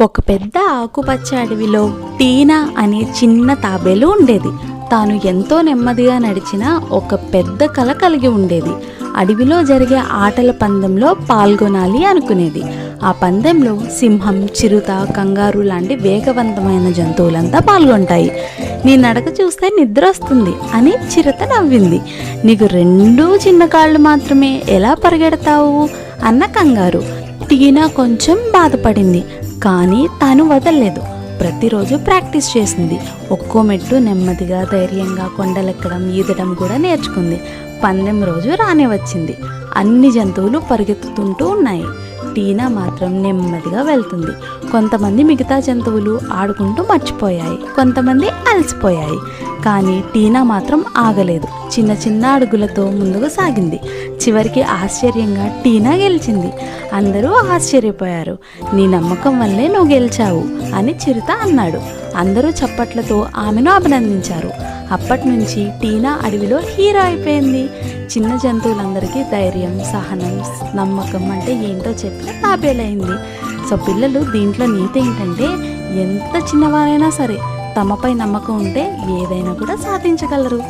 ఒక పెద్ద ఆకుపచ్చ అడవిలో టీనా అనే చిన్న తాబేలు ఉండేది. తాను ఎంతో నెమ్మదిగా నడిచిన ఒక పెద్ద కల కలిగి ఉండేది. అడవిలో జరిగే ఆటల పందెంలో పాల్గొనాలి అనుకునేది. ఆ పందెంలో సింహం చిరుత కంగారు లాంటి వేగవంతమైన జంతువులంతా పాల్గొంటాయి. నీ నడక చూస్తే నిద్ర వస్తుంది అని చిరుత నవ్వింది. నీకు రెండు చిన్న కాళ్ళు మాత్రమే ఎలా పరిగెడతావు? అన్న కంగారు. టీనా కొంచెం బాధపడింది. కానీ తాను వదలలేదు. ప్రతిరోజు ప్రాక్టీస్ చేసింది. ఒక్కో మెట్టు నెమ్మదిగా ధైర్యంగా కొండలెక్కడం ఈదడం కూడా నేర్చుకుంది. పందెం రోజు రానే వచ్చింది. అన్ని జంతువులు పరిగెత్తుతుంటూ ఉన్నాయి. టీనా మాత్రం నెమ్మదిగా వెళ్తుంది. కొంతమంది మిగతా జంతువులు ఆడుకుంటూ మర్చిపోయాయి. కొంతమంది అలసిపోయాయి. కానీ టీనా మాత్రం ఆగలేదు. చిన్న చిన్న అడుగులతో ముందుకు సాగింది. చివరికి ఆశ్చర్యంగా టీనా గెలిచింది. అందరూ ఆశ్చర్యపోయారు. నీ నమ్మకం వల్లే నువ్వు గెలిచావు అని చిరుత అన్నాడు. అందరూ చప్పట్లతో ఆమెను అభినందించారు. అప్పటి నుంచి టీనా అడవిలో హీరో అయిపోయింది. చిన్న జంతువులందరికీ ధైర్యం సహనం నమ్మకం అంటే ఏంటో చెప్పి తాబేలైంది సో పిల్లలు దీంట్లో నీతి ఏంటంటే ఎంత చిన్నవారైనా సరే తమపై నమ్మకం ఉంటే ఏదైనా కూడా సాధించగలరు.